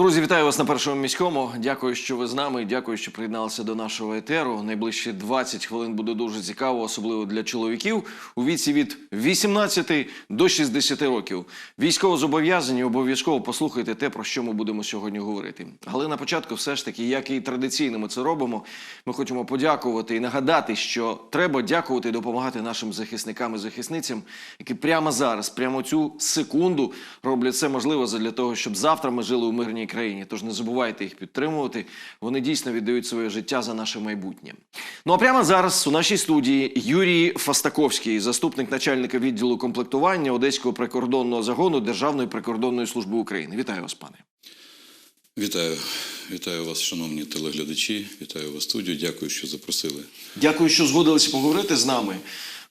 Друзі, вітаю вас на першому міському. Дякую, що ви з нами. Дякую, що приєдналися до нашого етеру. Найближчі 20 хвилин буде дуже цікаво, особливо для чоловіків у віці від 18 до 60 років. Військово зобов'язані обов'язково послухайте те, про що ми будемо сьогодні говорити. Але на початку, все ж таки, як і традиційно ми це робимо, ми хочемо подякувати і нагадати, що треба дякувати і допомагати нашим захисникам і захисницям, які прямо зараз, прямо цю секунду роблять все можливе для того, щоб завтра ми жили у мирній країні. Тож не забувайте їх підтримувати. Вони дійсно віддають своє життя за наше майбутнє. Ну а прямо зараз у нашій студії Юрій Фастаковський, заступник начальника відділу комплектування Одеського прикордонного загону Державної прикордонної служби України. Вітаю вас, пане. Вітаю, вітаю вас, шановні телеглядачі. Вітаю вас студію. Дякую, що запросили. Дякую, що згодилися поговорити з нами.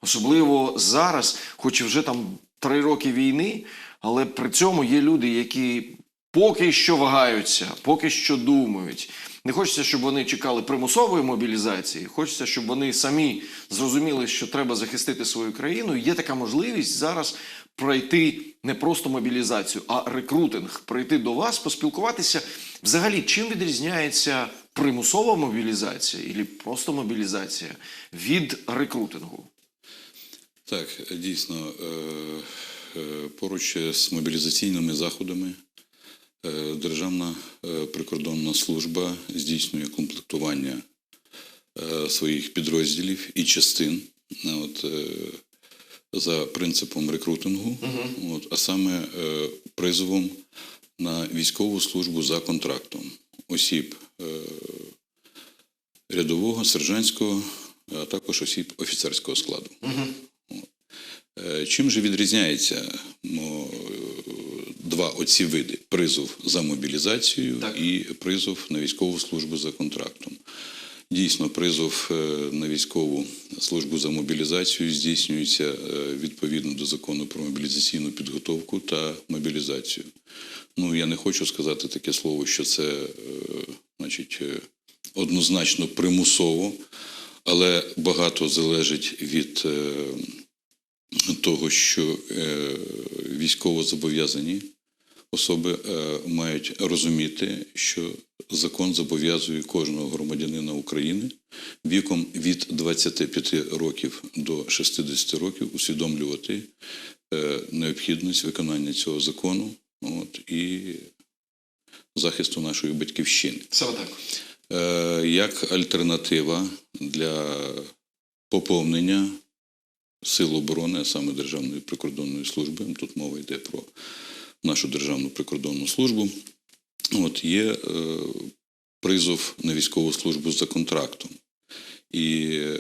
Особливо зараз, хоч і вже там три роки війни, але при цьому є люди, які поки що вагаються, поки що думають. Не хочеться, щоб вони чекали примусової мобілізації. Хочеться, щоб вони самі зрозуміли, що треба захистити свою країну. Є така можливість зараз пройти не просто мобілізацію, а рекрутинг, прийти до вас, поспілкуватися. Взагалі, чим відрізняється примусова мобілізація і просто мобілізація від рекрутингу? Так, дійсно, е, е, поруч з мобілізаційними заходами Державна е, прикордонна служба здійснює комплектування е, своїх підрозділів і частин е, от, е, за принципом рекрутингу, от, а саме е, призовом на військову службу за контрактом осіб е, рядового, сержантського, а також осіб офіцерського складу. Е, Чим же відрізняється е, два оці види: призов за мобілізацію Так. і призов на військову службу за контрактом? Дійсно, призов е, на військову службу за мобілізацію здійснюється е, відповідно до закону про мобілізаційну підготовку та мобілізацію. Ну, я не хочу сказати таке слово, що це е, значить, однозначно примусово, але багато залежить від того, що військово зобов'язані особи е, мають розуміти, що закон зобов'язує кожного громадянина України віком від 25 років до 60 років усвідомлювати е, необхідність виконання цього закону от, і захисту нашої батьківщини. Саме так. Е, як альтернатива для поповнення сил оборони, а саме Державної прикордонної служби, тут мова йде про нашу Державну прикордонну службу, от є е, призов на військову службу за контрактом. І е,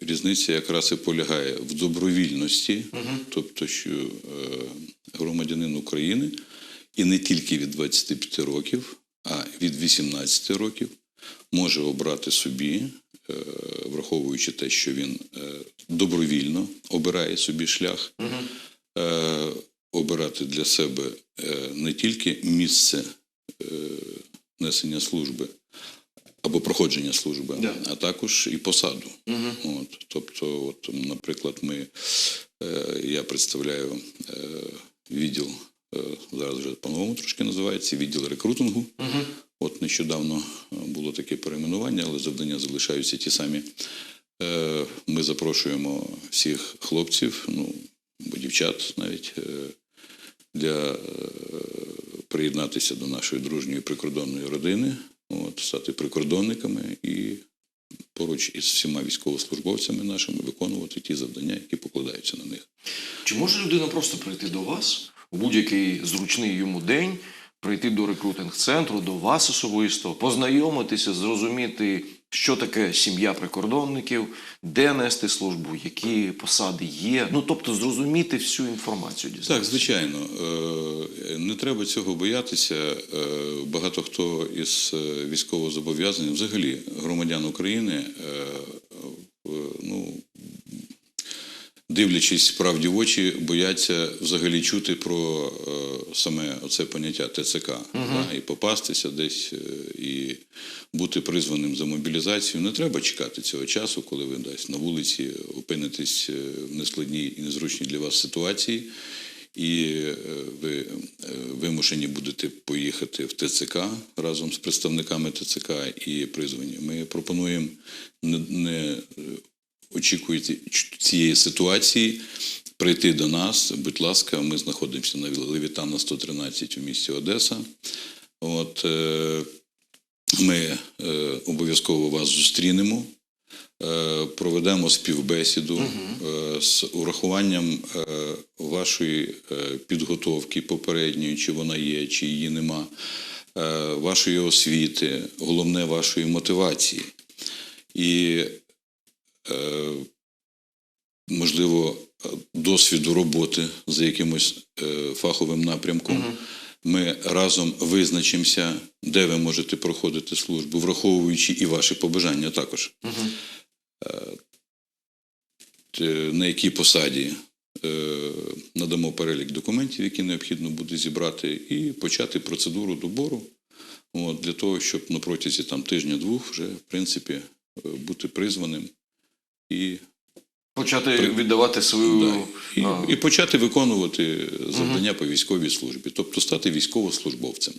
різниця якраз і полягає в добровільності, тобто, що е, громадянин України і не тільки від 25 років, а від 18 років може обрати собі, е, враховуючи те, що він е, добровільно обирає собі шлях, е, обирати для себе е, не тільки місце е, несення служби або проходження служби, Да. а також і посаду. От, тобто, от, наприклад, ми, е, я представляю відділ, зараз вже по-новому трошки називається, відділ рекрутингу. От нещодавно було таке перейменування, але завдання залишаються ті самі. Ми запрошуємо всіх хлопців, ну, або дівчат навіть, для е, приєднатися до нашої дружньої прикордонної родини, от, стати прикордонниками і поруч із всіма військовослужбовцями нашими виконувати ті завдання, які покладаються на них. Чи може людина просто прийти до вас у будь-який зручний йому день, прийти до рекрутинг-центру, до вас особисто, познайомитися, зрозуміти, що таке сім'я прикордонників, де нести службу, які посади є. Ну тобто зрозуміти всю інформацію. Так, звичайно, Е, не треба цього боятися. Е, Багато хто із е, військовозобов'язаних, взагалі громадян України, ну, дивлячись правді в очі, бояться взагалі чути про е, саме оце поняття ТЦК да, і попастися десь, е, і бути призваним за мобілізацію. Не треба чекати цього часу, коли ви десь на вулиці опинитесь е, в нескладній і незручній для вас ситуації. і ви вимушені будете поїхати в ТЦК разом з представниками ТЦК і призвані. Ми пропонуємо не, очікуєте цієї ситуації. Прийти до нас, будь ласка, ми знаходимося на Левітана 113 у місті Одеса. От, е, ми е, обов'язково вас зустрінемо, е, проведемо співбесіду з урахуванням вашої підготовки попередньої, чи вона є, чи її нема, вашої освіти, головне вашої мотивації. І, можливо, е, досвіду роботи за якимось е, фаховим напрямком. Ми разом визначимося, де ви можете проходити службу, враховуючи і ваші побажання також. Е, На якій посаді надамо перелік документів, які необхідно буде зібрати, і почати процедуру добору от, для того, щоб на протязі там, тижня-двох вже, в принципі, бути призваним і Почати При- віддавати свою. Да. І, а, і почати виконувати завдання по військовій службі, тобто стати військовослужбовцем.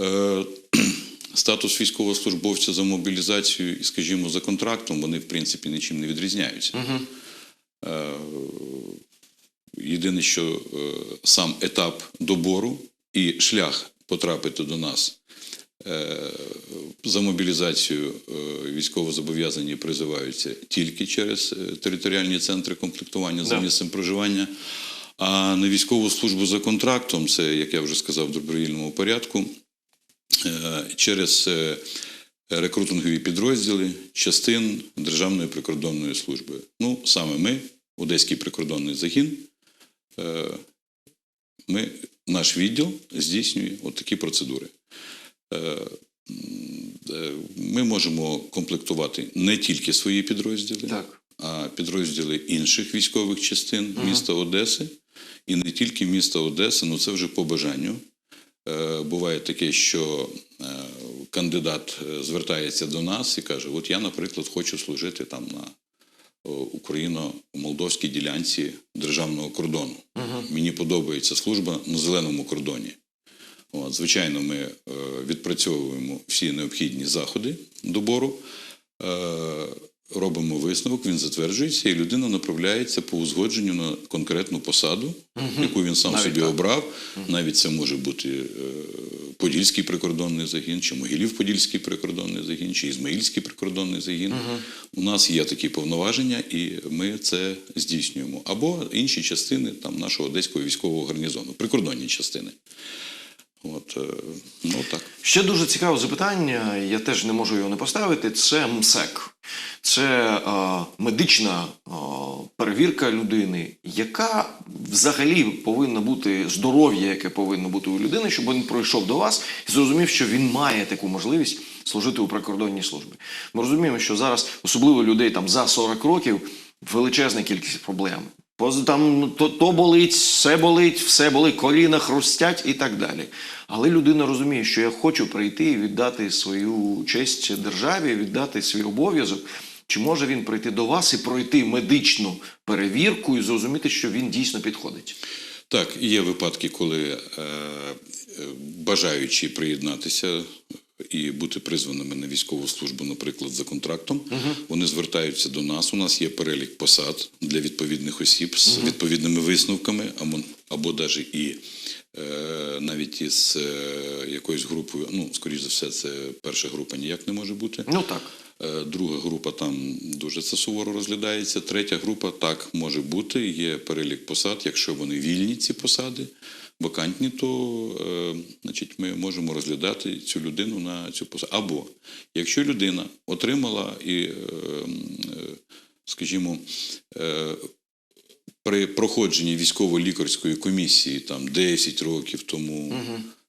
Е, статус військовослужбовця за мобілізацію і, скажімо, за контрактом, вони, в принципі, нічим не відрізняються. Е, єдине, що е, сам етап добору і шлях потрапити до нас За мобілізацію е, військовозобов'язані призиваються тільки через е, територіальні центри комплектування за місцем проживання. А на військову службу за контрактом, це, як я вже сказав, в добровільному порядку, е, через е, рекрутингові підрозділи частин Державної прикордонної служби. Ну, саме ми, Одеський прикордонний загін, е, ми, наш відділ здійснює от такі процедури. Е, е, Ми можемо комплектувати не тільки свої підрозділи, Так. а підрозділи інших військових частин міста Одеси. І не тільки міста Одеси, ну це вже по бажанню. Е, Буває таке, що кандидат звертається до нас і каже: От я, наприклад, хочу служити там на україно-молдовській ділянці державного кордону. Мені подобається служба на зеленому кордоні. От, звичайно, ми е, відпрацьовуємо всі необхідні заходи добору, е, робимо висновок, він затверджується, і людина направляється по узгодженню на конкретну посаду, яку він сам Навіть собі так. обрав. Навіть це може бути е, Подільський прикордонний загін, чи Могилів-Подільський прикордонний загін, чи Ізмаїльський прикордонний загін. У нас є такі повноваження, і ми це здійснюємо. Або інші частини там, нашого одеського військового гарнізону, прикордонні частини. От, е, ну так. Ще дуже цікаве запитання, я теж не можу його не поставити. Це МСЕК. Це е, медична е, перевірка людини, яка взагалі повинна бути здоров'я, яке повинно бути у людини, щоб він пройшов до вас і зрозумів, що він має таку можливість служити у прикордонній службі. Ми розуміємо, що зараз, особливо людей там за 40 років, величезна кількість проблем. Поз- Там ну, то, то болить, все болить, все болить, коліна хрустять і так далі. Але людина розуміє, що я хочу прийти і віддати свою честь державі, віддати свій обов'язок. Чи може він прийти до вас і пройти медичну перевірку і зрозуміти, що він дійсно підходить? Так, є випадки, коли е, е, бажаючи приєднатися і бути призваними на військову службу, наприклад, за контрактом, вони звертаються до нас. У нас є перелік посад для відповідних осіб з відповідними висновками, або, або навіть і е, навіть із е, якоюсь групою. Ну, скоріш за все, це перша група ніяк не може бути. Ну так. Е, Друга група там дуже це суворо розглядається. Третя група так може бути. Є перелік посад. Якщо вони вільні, ці посади, вакантні, то е, значить, ми можемо розглядати цю людину на цю посаду. Або якщо людина отримала і, е, е, скажімо, при проходженні військово-лікарської комісії там 10 років тому,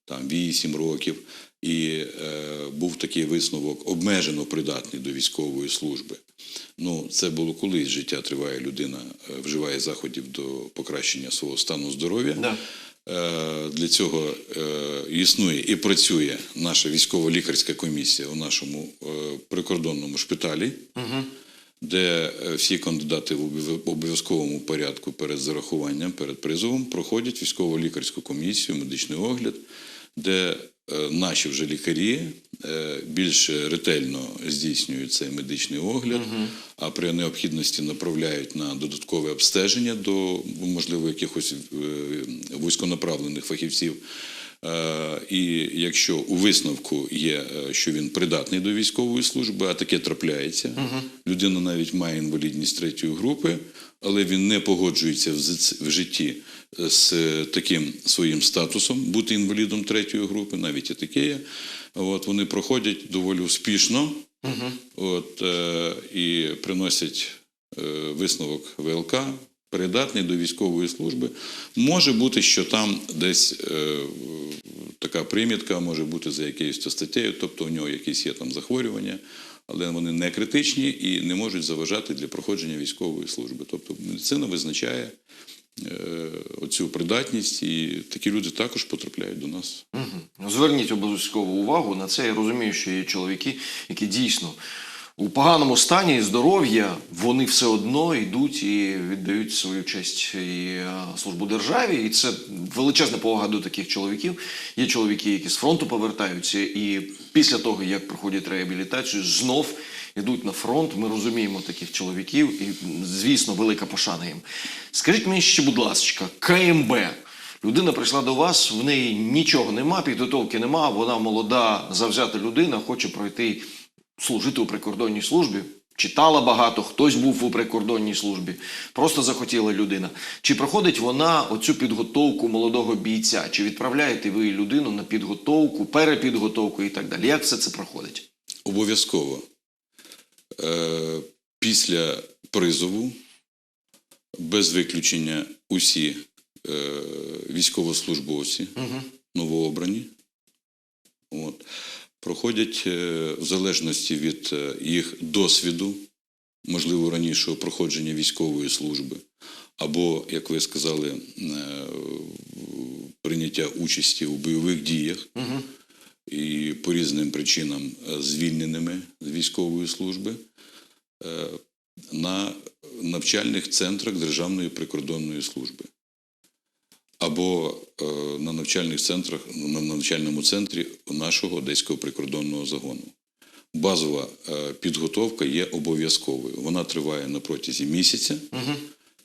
там 8 років, і е, був такий висновок обмежено придатний до військової служби. Ну, це було колись життя триває, людина е, вживає заходів до покращення свого стану здоров'я. Да. Е, Для цього е, існує і працює наша військово-лікарська комісія у нашому е, прикордонному шпиталі, де е, всі кандидати в обов'язковому порядку перед зарахуванням, перед призовом проходять військово-лікарську комісію, медичний огляд, де наші вже лікарі е, більш ретельно здійснюють цей медичний огляд, а при необхідності направляють на додаткове обстеження до можливо якихось е, вузьконаправлених фахівців. Е, І якщо у висновку є, е, що він придатний до військової служби, а таке трапляється, людина навіть має інвалідність третьої групи, але він не погоджується в житті е, з таким своїм статусом бути інвалідом третьої групи, навіть і таке є. От вони проходять доволі успішно, от, е, і приносять е, висновок ВЛК, придатний до військової служби. Може бути, що там десь е, така примітка може бути за якоюсь статтею, тобто у нього якісь є там захворювання, але вони не критичні і не можуть заважати для проходження військової служби. Тобто медицина визначає е, оцю придатність, і такі люди також потрапляють до нас. Угу. Зверніть обов'язково увагу на це. Я розумію, що є чоловіки, які дійсно у поганому стані здоров'я, вони все одно йдуть і віддають свою честь і е, службу державі. І це величезна повага до таких чоловіків. Є чоловіки, які з фронту повертаються, і після того, як проходять реабілітацію, знов йдуть на фронт. Ми розуміємо таких чоловіків, і звісно, велика пошана їм. Скажіть мені ще, будь ласка, КМБ. Людина прийшла до вас, в неї нічого нема, підготовки нема, вона молода, завзята людина, хоче пройти служити у прикордонній службі. Читала багато, хтось був у прикордонній службі, просто захотіла людина. Чи проходить вона оцю підготовку молодого бійця? Чи відправляєте ви людину на підготовку, перепідготовку і так далі? Як все це проходить? Обов'язково. Е, Після призову, без виключення, усі е, військовослужбовці новообрані от, проходять е, в залежності від е, їх досвіду, можливо, ранішого проходження військової служби, або, як ви сказали, е, прийняття участі у бойових діях і по різним причинам звільненими з військової служби на навчальних центрах Державної прикордонної служби. Або е, на навчальних центрах, на навчальному центрі нашого Одеського прикордонного загону. Базова е, підготовка є обов'язковою. Вона триває на протязі місяця.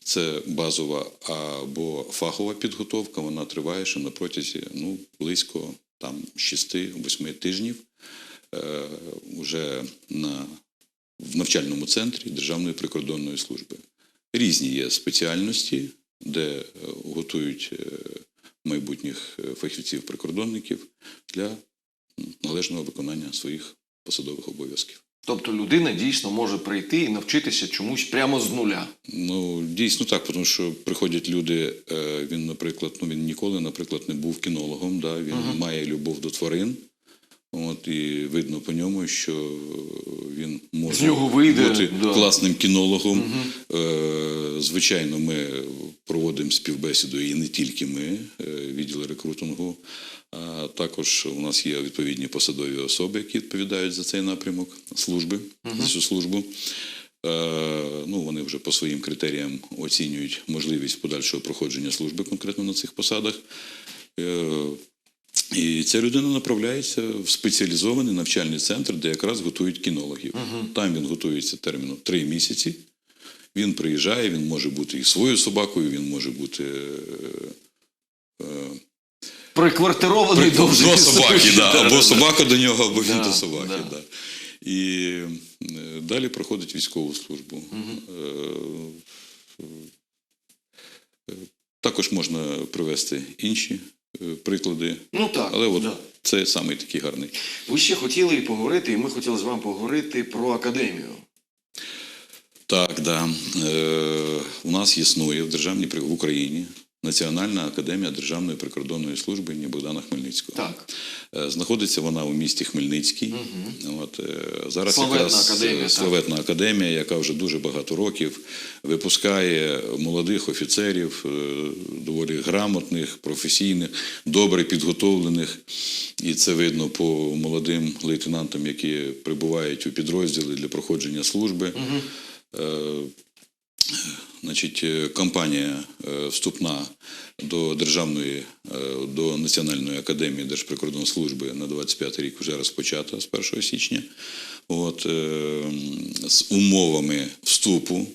Це базова або фахова підготовка, вона триває ще на протязі ну, близько там, 6-8 тижнів е, уже на, в навчальному центрі Державної прикордонної служби. Різні є спеціальності, де е, готують е, майбутніх е, фахівців-прикордонників для належного виконання своїх посадових обов'язків. Тобто людина дійсно може прийти і навчитися чомусь прямо з нуля. Ну, дійсно так, тому що приходять люди, він, наприклад, ну він ніколи, наприклад, не був кінологом, да, він має любов до тварин. От, і видно по ньому, що він може нього вийде, бути да. класним кінологом. Е, звичайно, ми проводимо співбесіду і не тільки ми, е, відділ рекрутингу. А також у нас є відповідні посадові особи, які відповідають за цей напрямок служби, за цю службу. Е, ну, вони вже по своїм критеріям оцінюють можливість подальшого проходження служби конкретно на цих посадах. Е, і ця людина направляється в спеціалізований навчальний центр, де якраз готують кінологів. Там він готується терміном три місяці. Він приїжджає, він може бути і своєю собакою, він може бути е, Приквартирований до, до собаки, да, або Да-да-да. собака до нього, або він Да, до собаки. да. Да. І е, далі проходить військову службу. Е, е, Також можна привести інші е, приклади, Ну так, але от да. це саме такий гарний. Ви ще хотіли і поговорити, і ми хотіли з вами поговорити про академію. Так, да. Е, у нас існує в державній в Україні Національна академія Державної прикордонної служби імені Богдана Хмельницького. Так. Е, Знаходиться вона у місті Хмельницький. От, е, зараз Славетна якраз академія, е, так. академія, яка вже дуже багато років випускає молодих офіцерів, е, доволі грамотних, професійних, добре підготовлених. І це видно по молодим лейтенантам, які прибувають у підрозділи для проходження служби. Е, Значить, е, кампанія е, вступна до Державної, е, до Національної академії Держприкордонслужби на 25 рік вже розпочата з 1 січня. От, з умовами вступу,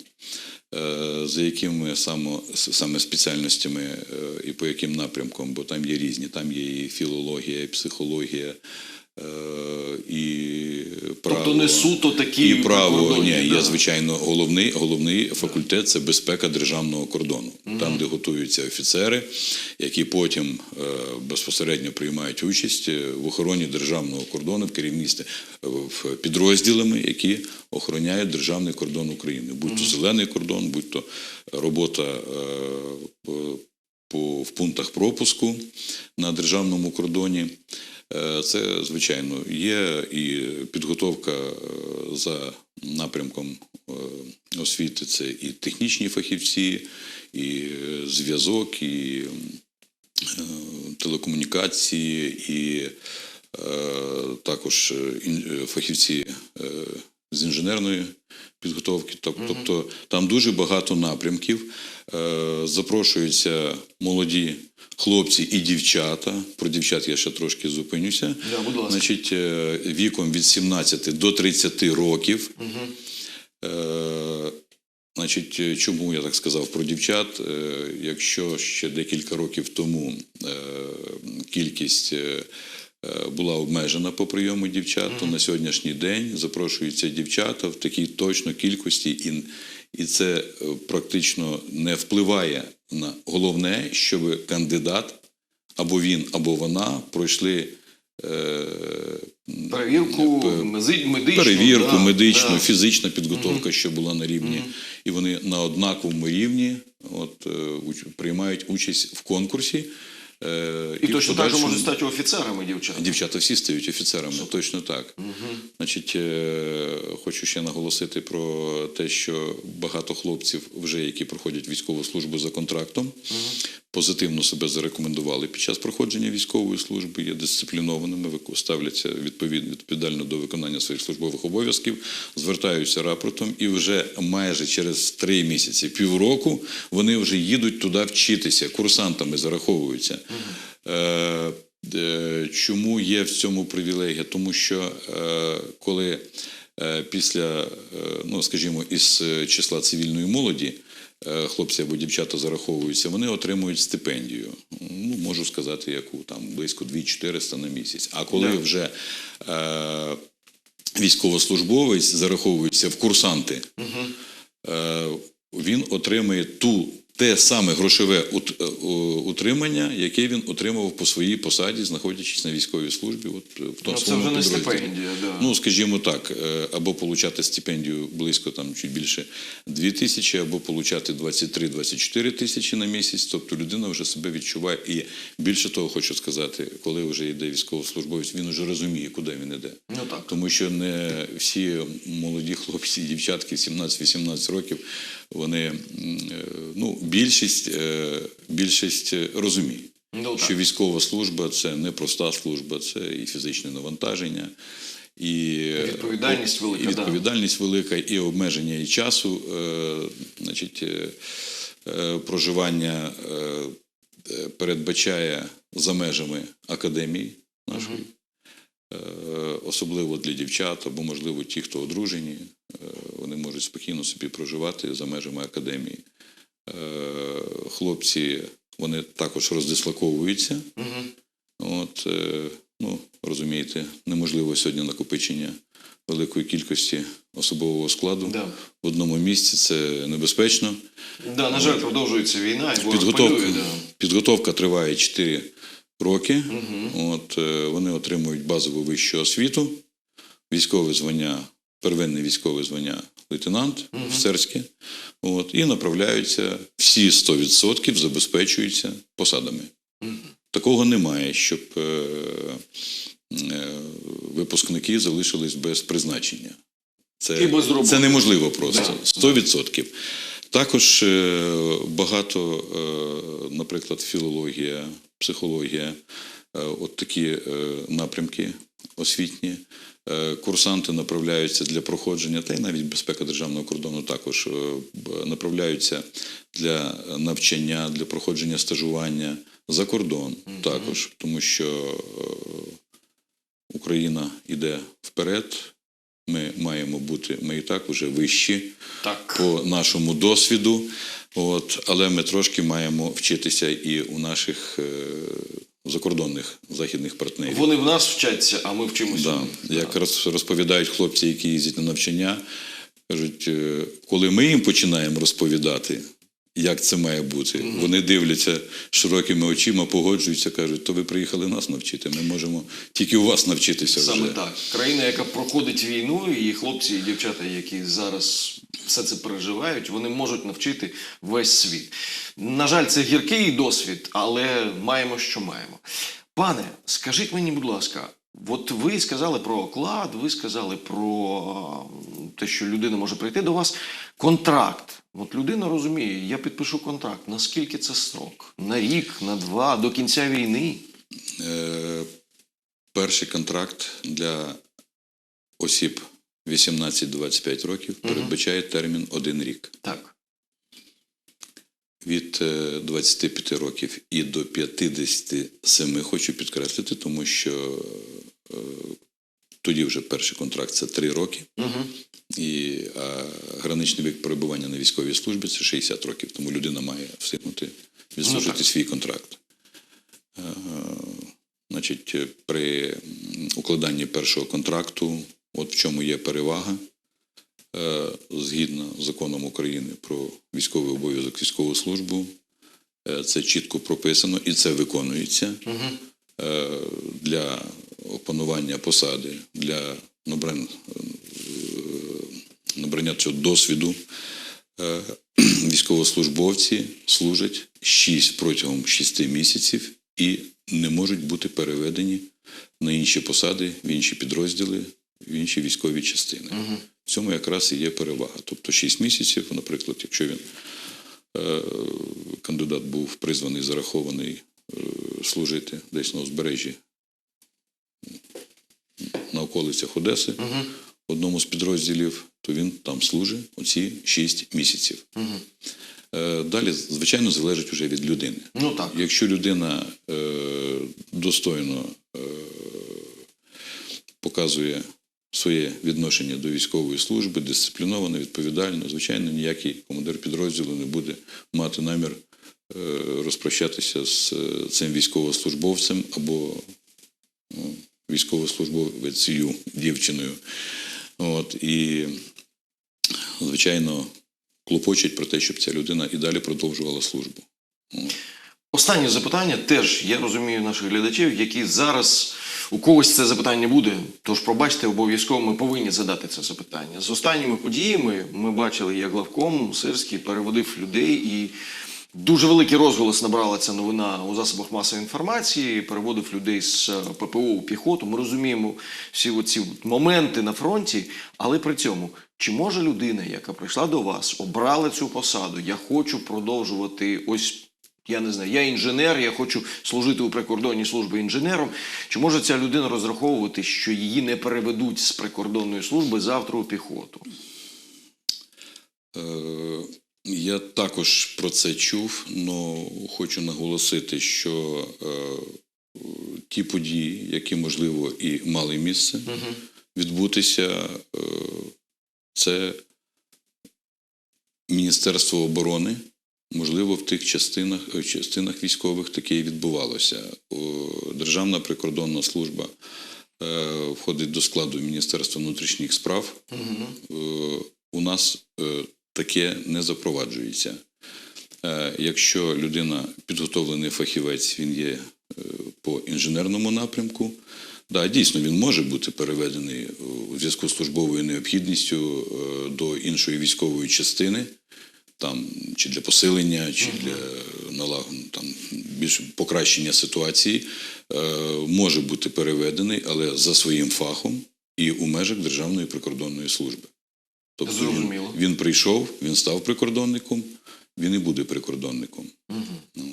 за якими саме, саме спеціальностями і по яким напрямкам, бо там є різні, там є і філологія, і психологія, і право. Тобто не суто такі І право, ні, є, звичайно, головний, головний факультет це безпека державного кордону. Там, де готуються офіцери, які потім е, безпосередньо приймають участь е, в охороні державного кордону, в керівництві е, в підрозділами, які охороняють державний кордон України. Будь то зелений кордон, будь то робота е, по- в пунктах пропуску на державному кордоні. Е, Це, звичайно, є і підготовка е, за напрямком е, освіти. Це і технічні фахівці, і зв'язок, і телекомунікації, і також фахівці з інженерної підготовки. Тобто там дуже багато напрямків. Е, Запрошуються молоді хлопці і дівчата. Про дівчат я ще трошки зупинюся. Да, будь ласка. Значить, е, віком від 17 до 30 років. Е, Значить, чому я так сказав про дівчат? Якщо ще декілька років тому кількість була обмежена по прийому дівчат, то на сьогоднішній день запрошуються дівчата в такій точно кількості, і, і це е, практично не впливає на головне, щоб кандидат або він, або вона пройшли. е, Перевірку медичну. перевірку да, медичну, да. фізична підготовка, що була на рівні, і вони на однаковому рівні от, е, приймають участь в конкурсі. Е, І точно так же можуть стати офіцерами дівчата. Дівчата всі стають офіцерами, точно так. Значить, е, хочу ще наголосити про те, що багато хлопців, вже які проходять військову службу за контрактом, позитивно себе зарекомендували під час проходження військової служби, є дисциплінованими, ставляться відповідно відповідально до виконання своїх службових обов'язків, звертаються рапортом, і вже майже через три місяці, півроку, вони вже їдуть туди вчитися, курсантами зараховуються. Е, е, Чому є в цьому привілегія? Тому що е, коли після, ну скажімо, із числа цивільної молоді хлопці або дівчата зараховуються, вони отримують стипендію. Ну, можу сказати, яку там близько 2-400 на місяць. А коли Да. вже е, військовослужбовець зараховується в курсанти, е, він отримує ту. Те саме грошове ут- е, утримання, яке він отримував по своїй посаді, знаходячись на військовій службі. От е, в тому Ну, це вже не стипендія, да. Ну, скажімо так, е, або получати стипендію близько там чуть більше 2 тисячі, або получати 23-24 тисячі на місяць. Тобто людина вже себе відчуває. І більше того, хочу сказати, коли вже йде військовослужбовець, він вже розуміє, куди він йде. Ну так. Тому що не всі молоді хлопці дівчатки 17-18 років, вони е, ну, більшість, е, більшість е, розуміє. Ну. Що військова служба це не проста служба, це і фізичне навантаження, і Відповідальність велика, і да. відповідальність велика, і обмеження і часу, значить, проживання передбачає за межами академії нашої. Е, Особливо для дівчат або, можливо, ті, хто одружені, е, вони можуть спокійно собі проживати за межами академії. Е, Хлопці вони також роздислоковуються. От, е, ну, розумієте, неможливо сьогодні накопичення великої кількості особового складу Да. в одному місці. Це небезпечно. Да, на жаль, продовжується війна, і Підготовка, полює, да. підготовка триває 4 роки. От, е, вони отримують базову вищу освіту, військове звання, первинне військове звання лейтенант офіцерське. От, і направляються всі 100% забезпечуються посадами. Такого немає, щоб е, е, випускники залишились без призначення. Це, це неможливо просто. 100%. Також е, багато, е, наприклад, філологія, психологія, е, от такі е, напрямки освітні Е, Курсанти направляються для проходження, та й навіть безпека державного кордону також направляються для навчання, для проходження стажування за кордон також, тому що Україна йде вперед. Ми маємо бути, ми і так вже вищі Так. по нашому досвіду, от, але ми трошки маємо вчитися і у наших е, закордонних західних партнерів. Вони в нас вчаться, а ми вчимося. Да. Як роз- розповідають хлопці, які їздять на навчання, кажуть, е, коли ми їм починаємо розповідати, як це має бути, вони дивляться широкими очима, погоджуються, кажуть, то ви приїхали нас навчити, ми можемо тільки у вас навчитися Саме вже. так. Країна, яка проходить війну, і хлопці і дівчата, які зараз все це переживають, вони можуть навчити весь світ. На жаль, це гіркий досвід, але маємо, що маємо. Пане, скажіть мені, будь ласка, от ви сказали про оклад, ви сказали про те, що людина може прийти до вас. Контракт. От людина розуміє, я підпишу контракт. Наскільки це срок? На рік, на два, до кінця війни? Е, перший контракт для осіб 18-25 років передбачає термін один рік. Так. Від е, 25 років і до 57 хочу підкреслити, тому що е, тоді вже перший контракт це 3 роки, Угу. І а граничний вік перебування на військовій службі це 60 років, тому людина має встигнути відслужити Ну, свій контракт. Е, Значить, е, при укладанні першого контракту, от в чому є перевага, Е, згідно з законом України про військовий обов'язок військову службу, е, це чітко прописано і це виконується Угу. Е, для опанування посади, для набрання, набрання цього досвіду. е, Військовослужбовці служать 6 протягом 6 місяців і не можуть бути переведені на інші посади, в інші підрозділи, в інші військові частини. Угу. В цьому якраз і є перевага. Тобто 6 місяців, наприклад, якщо він е, кандидат був призваний, зарахований е, служити десь на узбережжі на околицях Одеси, Угу. В одному з підрозділів, то він там служить оці 6 місяців. Угу. Далі, звичайно, залежить вже від людини. Ну так. Якщо людина е, достойно е, показує своє відношення до військової служби, дисципліновано, відповідально, звичайно, ніякий командир підрозділу не буде мати намір е, розпрощатися з е, цим військовослужбовцем або ну, військовослужбовцею, дівчиною. От, і, звичайно, клопочуть про те, щоб ця людина і далі продовжувала службу. От. Останнє запитання теж я розумію наших глядачів, які зараз у когось це запитання буде. Тож, пробачте, обов'язково ми повинні задати це запитання. З останніми подіями ми бачили, як главком Сирський переводив людей, і дуже великий розголос набрала ця новина у засобах масової інформації. Переводив людей з е, ППО у піхоту. Ми розуміємо всі ці моменти на фронті, але при цьому. Чи може людина, яка прийшла до вас, обрала цю посаду? Я хочу продовжувати ось я не знаю, я інженер, я хочу служити у прикордонній службі інженером. Чи може ця людина розраховувати, що її не переведуть з прикордонної служби завтра у піхоту? Я також про це чув, але хочу наголосити, що е, ті події, які можливо і мали місце відбутися, е, це Міністерство оборони. Можливо, в тих частинах, частинах військових таке і відбувалося. Державна прикордонна служба е, входить до складу Міністерства внутрішніх справ. Е, у нас е, таке не запроваджується. Е, Якщо людина підготовлений фахівець, він є е, по інженерному напрямку. Да, дійсно, він може бути переведений у зв'язку з службовою необхідністю е, до іншої військової частини, там чи для посилення, чи для налагодження там більш покращення ситуації, е, може бути переведений, але за своїм фахом і у межах Державної прикордонної служби. Тобто Зрозуміло. він прийшов, він став прикордонником, він і буде прикордонником. Угу. Ну,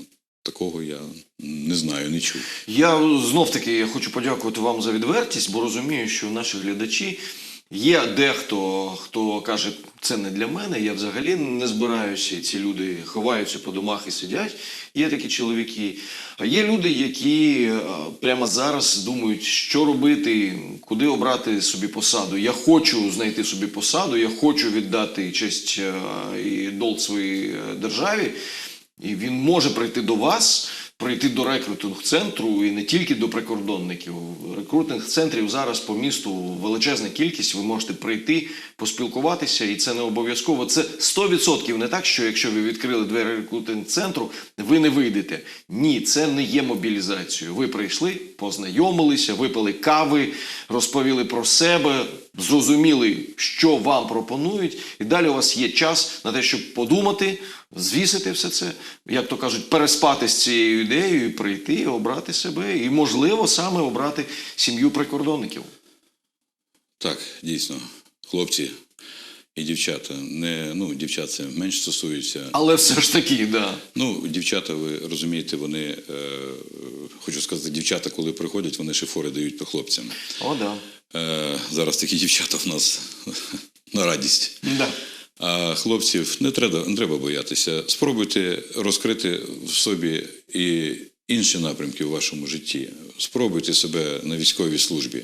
такого такого я не знаю, не чув. Я знов таки хочу подякувати вам за відвертість, бо розумію, що наші глядачі є дехто, хто каже, це не для мене. Я взагалі не збираюся. Ці люди ховаються по домах і сидять. Є такі чоловіки. А є люди, які е, прямо зараз думають, що робити, куди обрати собі посаду. Я хочу знайти собі посаду, я хочу віддати честь е, і долг своїй е, державі. І він може прийти до вас, прийти до рекрутинг-центру і не тільки до прикордонників. Рекрутинг-центрів зараз по місту величезна кількість. Ви можете прийти, поспілкуватися, і це не обов'язково. Це 100% не так, що якщо ви відкрили двері рекрутинг-центру, ви не вийдете. Ні, це не є мобілізацією. Ви прийшли, познайомилися, випили кави, розповіли про себе, зрозуміли, що вам пропонують, і далі у вас є час на те, щоб подумати, звісити все це, як то кажуть, переспати з цією ідеєю, і прийти, обрати себе, і можливо саме обрати сім'ю прикордонників. Так, дійсно, хлопці і дівчата. Не, ну, дівчат це менш стосується. Але все ж таки, да. Ну, дівчата, ви розумієте, вони, е, е, хочу сказати, дівчата, коли приходять, вони шифори дають то хлопцям. О, да. Е, зараз такі дівчата в нас на радість. Да. А хлопців не треба, не треба боятися. Спробуйте розкрити в собі і інші напрямки в вашому житті. Спробуйте себе на військовій службі.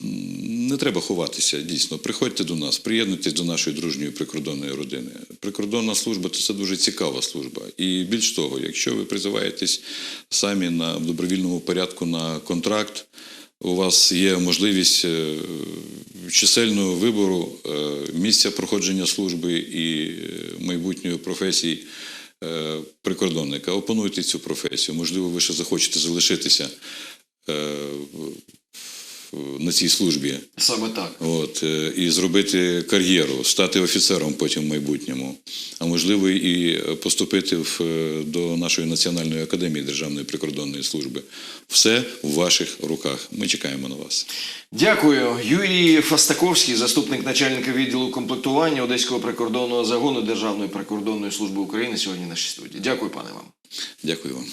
Не треба ховатися, дійсно. Приходьте до нас, приєднуйтесь до нашої дружньої прикордонної родини. Прикордонна служба це дуже цікава служба. І більш того, якщо ви призиваєтесь самі на в добровільному порядку на контракт, у вас є можливість е, чисельного вибору е, місця проходження служби і е, майбутньої професії прикордонника. Опануйте цю професію. Можливо, ви ще захочете залишитися на цій службі. Саме так. От, е, і зробити кар'єру, стати офіцером потім в майбутньому, а можливо і поступити в, е, до нашої Національної академії Державної прикордонної служби. Все в ваших руках. Ми чекаємо на вас. Дякую. Юрій Фастаковський, заступник начальника відділу комплектування Одеського прикордонного загону Державної прикордонної служби України, сьогодні в нашій студії. Дякую, пане вам. Дякую вам.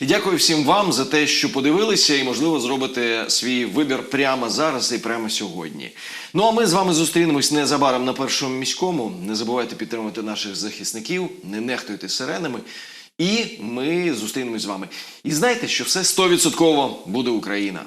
І дякую всім вам за те, що подивилися, і можливо зробите свій вибір прямо зараз і прямо сьогодні. Ну а ми з вами зустрінемось незабаром на першому міському. Не забувайте підтримувати наших захисників, не нехтуйте сиренами. І ми зустрінемось з вами. І знайте, що все 100% буде Україна.